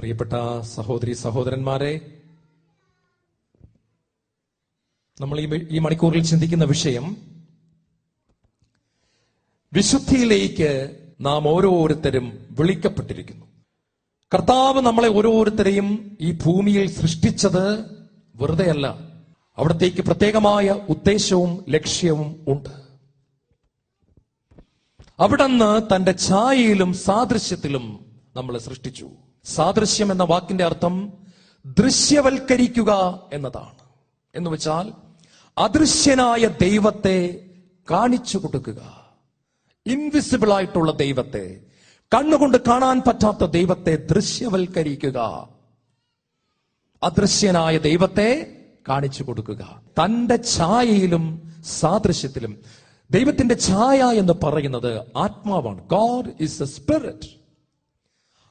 പ്രിയപ്പെട്ട സഹോദരി സഹോദരന്മാരെ നമ്മൾ ഈ മണിക്കൂറിൽ ചിന്തിക്കുന്ന വിഷയം വിശുദ്ധിയിലേക്ക് നാം ഓരോരുത്തരും വിളിക്കപ്പെട്ടിരിക്കുന്നു. കർത്താവ് നമ്മളെ ഓരോരുത്തരെയും ഈ ഭൂമിയിൽ സൃഷ്ടിച്ചത് വെറുതെയല്ല. അവിടത്തേക്ക് പ്രത്യേകമായ ഉദ്ദേശവും ലക്ഷ്യവും ഉണ്ട്. അവിടുന്ന് തന്റെ ഛായയിലും സാദൃശ്യത്തിലും നമ്മളെ സൃഷ്ടിച്ചു. സാദൃശ്യം എന്ന വാക്കിന്റെ അർത്ഥം ദൃശ്യവൽക്കരിക്കുക എന്നതാണ്. എന്ന് വെച്ചാൽ അദൃശ്യനായ ദൈവത്തെ കാണിച്ചു കൊടുക്കുക. ഇൻവിസിബിൾ ആയിട്ടുള്ള ദൈവത്തെ കണ്ണുകൊണ്ട് കാണാൻ പറ്റാത്ത ദൈവത്തെ ദൃശ്യവൽക്കരിക്കുക. അദൃശ്യനായ ദൈവത്തെ കാണിച്ചു കൊടുക്കുക. തന്റെ ഛായയിലും സാദൃശ്യത്തിലും. ദൈവത്തിന്റെ ഛായ എന്ന് പറയുന്നത് ആത്മാവാണ്. ഗോഡ് ഇസ് എ സ്പിരിറ്റ്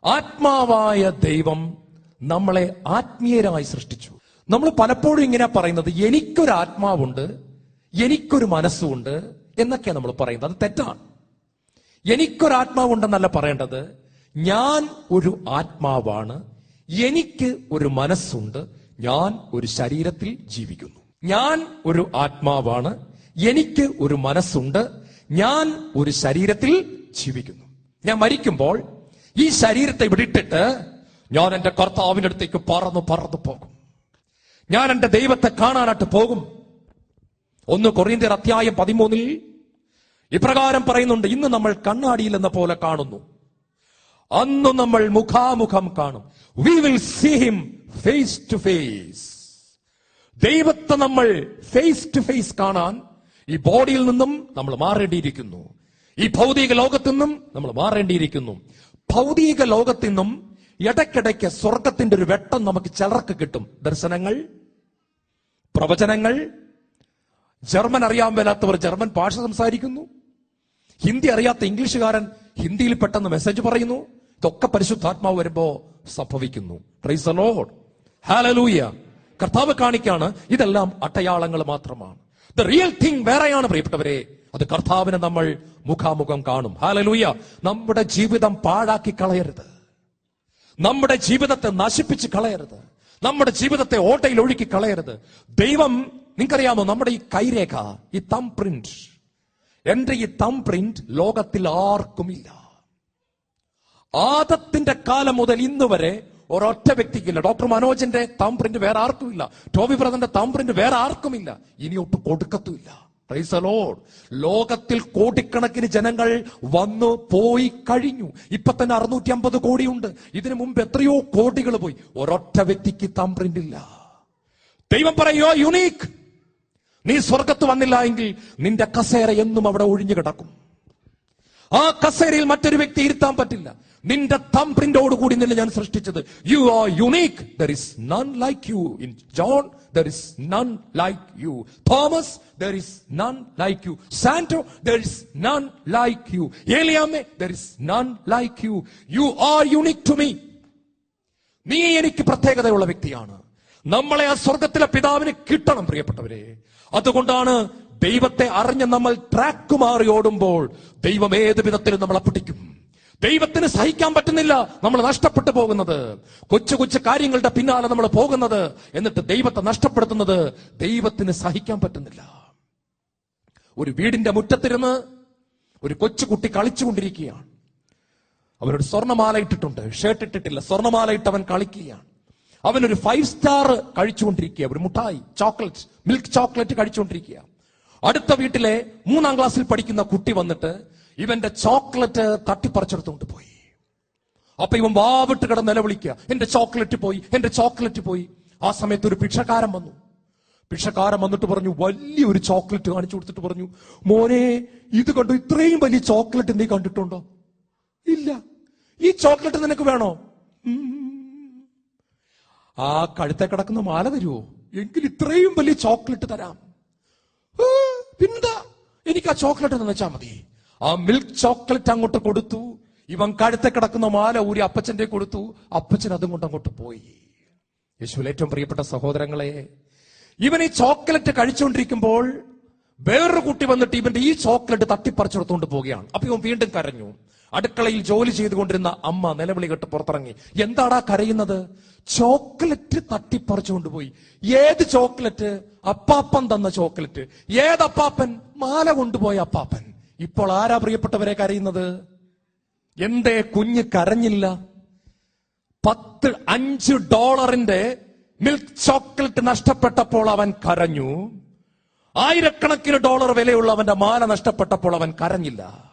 ആത്മാവായ ദൈവം നമ്മളെ ആത്മീയരായി സൃഷ്ടിച്ചു. നമ്മൾ പലപ്പോഴും ഇങ്ങനെ പറയുന്നത് എനിക്കൊരു ആത്മാവുണ്ട് എനിക്കൊരു മനസ്സുണ്ട് എന്നൊക്കെയാണ് നമ്മൾ പറയുന്നത്. അത് തെറ്റാണ്. എനിക്കൊരു ആത്മാവുണ്ടെന്നല്ല പറയേണ്ടത്. ഞാൻ ഒരു ആത്മാവാണ്. എനിക്ക് ഒരു മനസ്സുണ്ട്. ഞാൻ ഒരു ശരീരത്തിൽ ജീവിക്കുന്നു. ഞാൻ ഒരു ആത്മാവാണ്. എനിക്ക് ഒരു മനസ്സുണ്ട്. ഞാൻ ഒരു ശരീരത്തിൽ ജീവിക്കുന്നു. ഞാൻ മരിക്കുമ്പോൾ ഈ ശരീരത്തെ വിടിട്ടിട്ട് ഞാൻ എന്റെ കർത്താവിന്റെ അടുത്തേക്ക് പറന്നു പറന്നു പോകും. ഞാൻ എന്റെ ദൈവത്തെ കാണാനായിട്ട് പോകും. ഒന്ന് കൊറിയന്ത്യർ അധ്യായം പതിമൂന്നിൽ ഇപ്രകാരം പറയുന്നുണ്ട് ഇന്ന് നമ്മൾ കണ്ണാടിയിൽ എന്ന പോലെ കാണുന്നു. അന്ന് നമ്മൾ മുഖാമുഖം കാണും. We will see him face to face ദൈവത്തെ നമ്മൾ ഫേസ് ടു ഫേസ് കാണാൻ ഈ ബോഡിയിൽ നിന്നും നമ്മൾ മാറേണ്ടിയിരിക്കുന്നു. ഈ ഭൗതിക ലോകത്തു നിന്നും നമ്മൾ മാറേണ്ടിയിരിക്കുന്നു. ഭൗതിക ലോകത്തു നിന്നും ഇടയ്ക്കിടയ്ക്ക് സ്വർഗത്തിന്റെ ഒരു വെട്ടം നമുക്ക് ചിലർക്ക് കിട്ടും. ദർശനങ്ങൾ പ്രവചനങ്ങൾ. ജർമ്മൻ അറിയാൻ മേലാത്തവർ ജർമ്മൻ ഭാഷ സംസാരിക്കുന്നു. ഹിന്ദി അറിയാത്ത ഇംഗ്ലീഷുകാരൻ ഹിന്ദിയിൽ പെട്ടെന്ന് മെസ്സേജ് പറയുന്നു. ഇതൊക്കെ പരിശുദ്ധാത്മാവ് വരുമ്പോ സംഭവിക്കുന്നു. പ്രൈസ് കർത്താവ് കാണിക്കാണ് ഇതെല്ലാം അട്ടയാളങ്ങൾ മാത്രമാണ്. ദ റിയൽ തിങ് വേറെയാണ് പ്രിയപ്പെട്ടവരെ. അത് കർത്താവിനെ നമ്മൾ മുഖാമുഖം കാണും. ഹാലലൂയ നമ്മുടെ ജീവിതം പാഴാക്കി കളയരുത്. നമ്മുടെ ജീവിതത്തെ നശിപ്പിച്ച് കളയരുത്. നമ്മുടെ ജീവിതത്തെ ഓട്ടയിൽ ഒഴുക്കി കളയരുത്. ദൈവം നിങ്ങൾക്കറിയാമോ നമ്മുടെ ഈ കൈരേഖ ഈ തം പ്രിന്റ് എന്റെ ഈ തം പ്രിന്റ് ലോകത്തിൽ ആർക്കുമില്ല. ആദത്തിന്റെ കാലം മുതൽ ഇന്ന് വരെ ഒരൊറ്റ വ്യക്തിക്കില്ല. ഡോക്ടർ മനോജിന്റെ തം പ്രിന്റ് വേറെ ആർക്കുമില്ല. ടോബി ബ്രദറിന്റെ തം പ്രിന്റ് വേറെ ആർക്കുമില്ല. ഇനി ഒട്ടും കൊടുക്കത്തുമില്ല. ലോകത്തിൽ കോടിക്കണക്കിന് ജനങ്ങൾ വന്നു പോയി കഴിഞ്ഞു. ഇപ്പൊ തന്നെ അറുന്നൂറ്റി അമ്പത് കോടിയുണ്ട്. ഇതിനു മുമ്പ് എത്രയോ കോടികൾ പോയി. ഒരൊറ്റ വ്യക്തിക്ക് തമ്പ്രിന്റില്ല ദൈവം പറയോ യുണീക്ക്. നീ സ്വർഗത്ത് വന്നില്ല എങ്കിൽ നിന്റെ കസേര എന്നും അവിടെ ഒഴിഞ്ഞു കിടക്കും. ആ കസേരയിൽ മറ്റൊരു വ്യക്തി ഇരുത്താൻ പറ്റില്ല. നിന്റെ തം പ്രിന്റോട് കൂടി നിന്നെ ഞാൻ സൃഷ്ടിച്ചത്. You are unique there is none like you in John there is none like you. Thomas, there is none like you. Santo, there is none like you. Eliame, there is none like you. You are unique to me. നീ എനിക്ക് പ്രത്യേകതയുള്ള വ്യക്തിയാണ് നമ്മളെ ആ സ്വർഗത്തിലെ പിതാവിന് കിട്ടണം പ്രിയപ്പെട്ടവരെ അതുകൊണ്ടാണ് ദൈവത്തെ അറിഞ്ഞ് നമ്മൾ ട്രാക്ക് മാറി ഓടുമ്പോൾ ദൈവം ഏത് വിധത്തിലും നമ്മളെ പിടിക്കും ദൈവത്തിന് സഹിക്കാൻ പറ്റുന്നില്ല നമ്മൾ നഷ്ടപ്പെട്ടു പോകുന്നത്. കൊച്ചു കൊച്ചു കാര്യങ്ങളുടെ പിന്നാലെ നമ്മൾ പോകുന്നത്. എന്നിട്ട് ദൈവത്തെ നഷ്ടപ്പെടുത്തുന്നത് ദൈവത്തിന് സഹിക്കാൻ പറ്റുന്നില്ല. ഒരു വീടിന്റെ മുറ്റത്തിരുന്ന് ഒരു കൊച്ചുകുട്ടി കളിച്ചുകൊണ്ടിരിക്കുകയാണ്. അവനൊരു സ്വർണമാല ഇട്ടിട്ടുണ്ട്. ഷർട്ട് ഇട്ടിട്ടില്ല. സ്വർണമാല ഇട്ട് അവൻ കളിക്കുകയാണ്. അവനൊരു ഫൈവ് സ്റ്റാർ കഴിച്ചുകൊണ്ടിരിക്കുക ഒരു മുട്ടായി ചോക്ലേറ്റ് മിൽക്ക് ചോക്ലേറ്റ് കഴിച്ചുകൊണ്ടിരിക്കുക അടുത്ത വീട്ടിലെ മൂന്നാം ക്ലാസ്സിൽ പഠിക്കുന്ന കുട്ടി വന്നിട്ട് ഇവന്റെ ചോക്ലേറ്റ് തട്ടിപ്പറിച്ചെടുത്തുകൊണ്ട് പോയി. അപ്പൊ ഇവൻ വാവിട്ട് കിടന്ന് നിലവിളിക്കുക. എന്റെ ചോക്ലേറ്റ് പോയി എന്റെ ചോക്ലേറ്റ് പോയി. ആ സമയത്ത് ഒരു ഭിക്ഷക്കാരൻ വന്നു. ഭിക്ഷക്കാരൻ വന്നിട്ട് പറഞ്ഞു വലിയൊരു ചോക്ലേറ്റ് കാണിച്ചു കൊടുത്തിട്ട് പറഞ്ഞു മോനെ ഇത് കണ്ടു? ഇത്രയും വലിയ ചോക്ലേറ്റ് നീ കണ്ടിട്ടുണ്ടോ? ഇല്ല. ഈ ചോക്ലേറ്റ് നിനക്ക് വേണോ? ആ കഴുത്തെ കിടക്കുന്ന മാല തരുമോ എങ്കിൽ ഇത്രയും വലിയ ചോക്ലേറ്റ് തരാം. പിന്നെന്താ? എനിക്ക് ആ ചോക്ലേറ്റ് എന്ന് വെച്ചാൽ മതി. ആ മിൽക്ക് ചോക്ലേറ്റ് അങ്ങോട്ട് കൊടുത്തു. ഇവൻ കഴുത്തെ കിടക്കുന്ന മാല ഊരി അപ്പച്ചന്റെ കൊടുത്തു. അപ്പച്ചൻ അതും കൊണ്ട് അങ്ങോട്ട് പോയി. യേശുവിൽ ഏറ്റവും പ്രിയപ്പെട്ട സഹോദരങ്ങളെ ഇവൻ ഈ ചോക്ലേറ്റ് കഴിച്ചുകൊണ്ടിരിക്കുമ്പോൾ വേറൊരു കുട്ടി വന്നിട്ട് ഇവന്റെ ഈ ചോക്ലേറ്റ് തട്ടിപ്പറിച്ചെടുത്തുകൊണ്ട് പോവുകയാണ്. അപ്പൊ ഇവൻ വീണ്ടും കരഞ്ഞു. അടുക്കളയിൽ ജോലി ചെയ്തുകൊണ്ടിരുന്ന അമ്മ നിലവിളി കെട്ട് പുറത്തിറങ്ങി. എന്താടാ കരയുന്നത്? ചോക്ലേറ്റ് തട്ടിപ്പറിച്ചുകൊണ്ട് പോയി. ഏത് ചോക്ലേറ്റ് അപ്പാപ്പൻ തന്ന ചോക്ലേറ്റ് ഏത് അപ്പാപ്പൻ മാല കൊണ്ടുപോയ അപ്പാപ്പൻ. ഇപ്പോൾ ആരാ പ്രിയപ്പെട്ടവരെ കരയുന്നത്? എന്തേ കുഞ്ഞ് കരഞ്ഞില്ല. പത്ത് അഞ്ച് ഡോളറിന്റെ മിൽക്ക് ചോക്ലേറ്റ് നഷ്ടപ്പെട്ടപ്പോൾ അവൻ കരഞ്ഞു. ആയിരക്കണക്കിന് ഡോളർ വിലയുള്ള അവന്റെ മാല നഷ്ടപ്പെട്ടപ്പോൾ അവൻ കരഞ്ഞില്ല.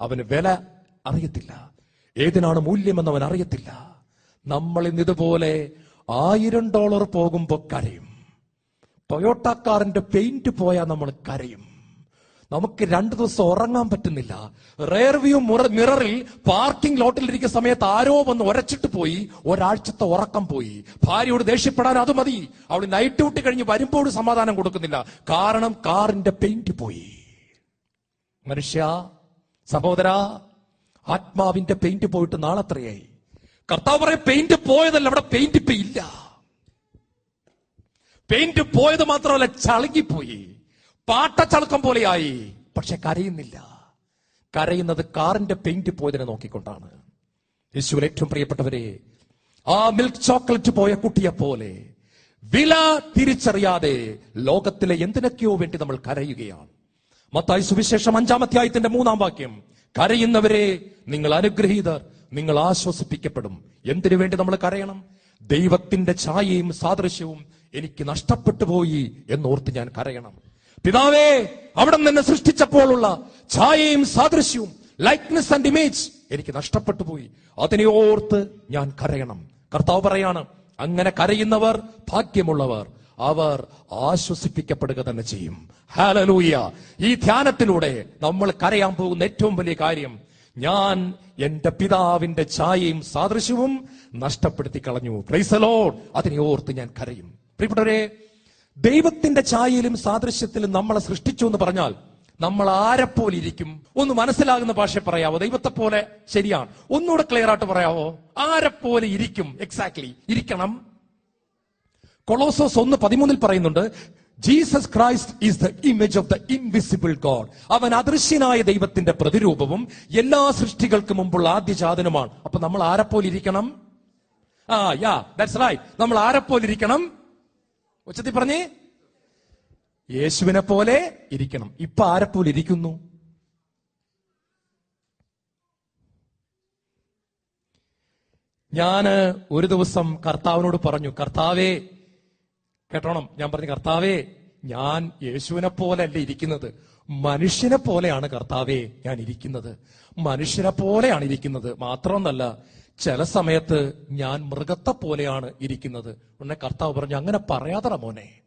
അവന് വില അറിയത്തില്ല. ഏതിനാണ് മൂല്യമെന്ന് അവൻ അറിയത്തില്ല. നമ്മൾ ഇന്ന് ഇതുപോലെ ആയിരം ഡോളർ പോകുമ്പോൾ കരയും. ടൊയോട്ട കാറിന്റെ പെയിന്റ് പോയാൽ നമ്മൾ കരയും. നമുക്ക് രണ്ടു ദിവസം ഉറങ്ങാൻ പറ്റുന്നില്ല. റെയർ വ്യൂ മിററിൽ പാർക്കിംഗ് ലോട്ടിലിരിക്കുന്ന സമയത്ത് ആരോ വന്ന് ഉരച്ചിട്ട് പോയി ഒരാഴ്ചത്തെ ഉറക്കം പോയി. ഭാര്യയോട് ദേഷ്യപ്പെടാൻ അത് മതി. അവൾ നൈറ്റ് ഡ്യൂട്ടി കഴിഞ്ഞ് വരുമ്പോൾ സമാധാനം കൊടുക്കുന്നില്ല. കാരണം കാറിന്റെ പെയിന്റ് പോയി. മനുഷ്യ സഹോദര ആത്മാവിന്റെ പെയിന്റ് പോയിട്ട് നാളെ അത്രയായി കർത്താവ് പറയും പെയിന്റ് പോയതല്ല അവിടെ പെയിന്റ് ഇപ്പൊ ഇല്ല. പെയിന്റ് പോയത് മാത്രമല്ല ചളുങ്ങിപ്പോയി. പാട്ടച്ചളുക്കം പോലെയായി. പക്ഷെ കരയുന്നില്ല. കരയുന്നത് കാറിന്റെ പെയിന്റ് പോയതിനെ നോക്കിക്കൊണ്ടാണ്. യേശുവിൽ ഏറ്റവും പ്രിയപ്പെട്ടവരെ ആ മിൽക്ക് ചോക്ലേറ്റ് പോയ കുട്ടിയെ പോലെ വില തിരിച്ചറിയാതെ ലോകത്തിലെ എന്തിനൊക്കെയോ വേണ്ടി നമ്മൾ കരയുകയാണ്. മത്തായി സുവിശേഷം അഞ്ചാം അധ്യായത്തിന്റെ മൂന്നാം വാക്യം കരയുന്നവരെ നിങ്ങൾ അനുഗ്രഹീതർ നിങ്ങൾ ആശ്വസിപ്പിക്കപ്പെടും. എന്തിനു വേണ്ടി നമ്മൾ കരയണം? ദൈവത്തിന്റെ ഛായയും സാദൃശ്യവും എനിക്ക് നഷ്ടപ്പെട്ടു പോയി എന്നോർത്ത് ഞാൻ കരയണം. പിതാവേ അവിടെ നിന്നെ സൃഷ്ടിച്ചപ്പോഴുള്ള ഛായയും സാദൃശ്യവും ലൈറ്റ്നസ് ആൻഡ് ഇമേജ് എനിക്ക് നഷ്ടപ്പെട്ടു പോയി. അതിനെ ഓർത്ത് ഞാൻ കരയണം. കർത്താവ് പറയാണ് അങ്ങനെ കരയുന്നവർ ഭാഗ്യമുള്ളവർ. അവർ ആശ്വസിപ്പിക്കപ്പെടുക തന്നെ ചെയ്യും. ഹാലലൂയ ഈ ധ്യാനത്തിലൂടെ നമ്മൾ കരയാൻ പോകുന്ന ഏറ്റവും വലിയ കാര്യം ഞാൻ എന്റെ പിതാവിന്റെ ഛായയും സാദൃശ്യവും നഷ്ടപ്പെടുത്തി കളഞ്ഞു അതിനെ ഓർത്ത് ഞാൻ കരയും. പ്രിയപ്പെട്ടവരെ ദൈവത്തിന്റെ ഛായയിലും സാദൃശ്യത്തിലും നമ്മളെ സൃഷ്ടിച്ചു എന്ന് പറഞ്ഞാൽ നമ്മൾ ആരെപ്പോലെ ഇരിക്കും? ഒന്ന് മനസ്സിലാകുന്ന ഭാഷ പറയാവോ? ദൈവത്തെ പോലെ ശരിയാണ്. ഒന്നുകൂടെ ക്ലിയർ ആയിട്ട് പറയാവോ? ആരെപ്പോലെ ഇരിക്കും? എക്സാക്ട്ലി ഇരിക്കണം. കൊളോസോസ് ഒന്ന് പതിമൂന്നിൽ പറയുന്നുണ്ട് Jesus Christ is the image of the invisible God അവൻ അദൃശ്യനായ ദൈവത്തിന്റെ പ്രതിരൂപവും എല്ലാ സൃഷ്ടികൾക്കും മുമ്പുള്ള ആദ്യജാതനുമാണ് അപ്പൊ നമ്മൾ ആരെപ്പോലെ ഇരിക്കണം? ആ യാ ദാറ്റ്സ് റൈറ്റ് നമ്മൾ ആരെപ്പോലെ ഇരിക്കണം? ഉച്ചത്തിൽ പറഞ്ഞേ? യേശുവിനെ പോലെ ഇരിക്കണം. ഇപ്പൊ ആരെപ്പോലെ ഇരിക്കുന്നു? ഞാൻ ഒരു ദിവസം കർത്താവിനോട് പറഞ്ഞു കർത്താവേ കേട്ടോണം ഞാൻ പറഞ്ഞു കർത്താവേ ഞാൻ യേശുവിനെ പോലെ അല്ല ഇരിക്കുന്നത്. മനുഷ്യനെ പോലെയാണ് കർത്താവേ ഞാൻ ഇരിക്കുന്നത്. മനുഷ്യനെ പോലെയാണ് ഇരിക്കുന്നത്. മാത്രമൊന്നല്ല ചില സമയത്ത് ഞാൻ മൃഗത്തെ പോലെയാണ് ഇരിക്കുന്നത്. ഉടനെ കർത്താവ് പറഞ്ഞു അങ്ങനെ പറയാതറ മോനെ.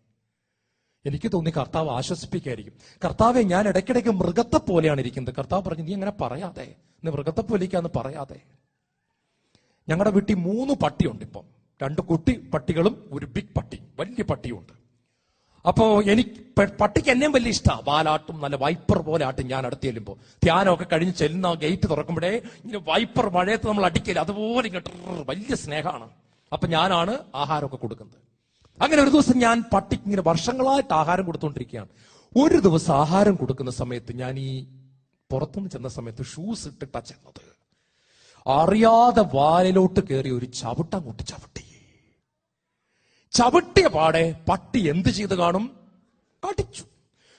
എനിക്ക് തോന്നി കർത്താവ് ആശ്വസിപ്പിക്കായിരിക്കും. കർത്താവെ ഞാൻ ഇടയ്ക്കിടയ്ക്ക് മൃഗത്തെ പോലെയാണ് ഇരിക്കുന്നത്. കർത്താവ് പറഞ്ഞു നീ അങ്ങനെ പറയാതെ. നീ മൃഗത്തെ പോലിക്കാന്ന് പറയാതെ. ഞങ്ങളുടെ വീട്ടിൽ മൂന്ന് പട്ടിയുണ്ട് ഇപ്പം. രണ്ട് കുട്ടി പട്ടികളും ഒരു ബിഗ് പട്ടി. വലിയ പട്ടിയുണ്ട്. അപ്പോ എനിക്ക് പട്ടിക്ക് എന്നെയും വലിയ ഇഷ്ടമാണ് വാലാട്ടും നല്ല വൈപ്പർ പോലെ ആട്ടും ഞാൻ അടുത്ത് ചെല്ലുമ്പോൾ ധ്യാനമൊക്കെ കഴിഞ്ഞ് ചെല്ലുന്ന ഗേറ്റ് തുറക്കുമ്പോഴേ ഇങ്ങനെ വൈപ്പർ മഴയത്ത് നമ്മൾ അടിക്കില്ല അതുപോലെ ഇങ്ങോട്ട് വലിയ സ്നേഹമാണ് അപ്പൊ ഞാനാണ് ആഹാരമൊക്കെ കൊടുക്കുന്നത്. അങ്ങനെ ഒരു ദിവസം ഞാൻ പട്ടിക്ക് ഇങ്ങനെ വർഷങ്ങളായിട്ട് ആഹാരം കൊടുത്തുകൊണ്ടിരിക്കുകയാണ് ഒരു ദിവസം ആഹാരം കൊടുക്കുന്ന സമയത്ത് ഞാൻ ഈ പുറത്തുനിന്ന് ചെന്ന സമയത്ത് ഷൂസ് ഇട്ടിട്ടാ ചെന്നത്. അറിയാതെ വാലിലോട്ട് കയറി ഒരു ചവിട്ടം കൂട്ടി ചവിട്ടി. ചവിട്ടിയ പാടെ പട്ടി എന്ത് ചെയ്ത് കാണും? കടിച്ചു.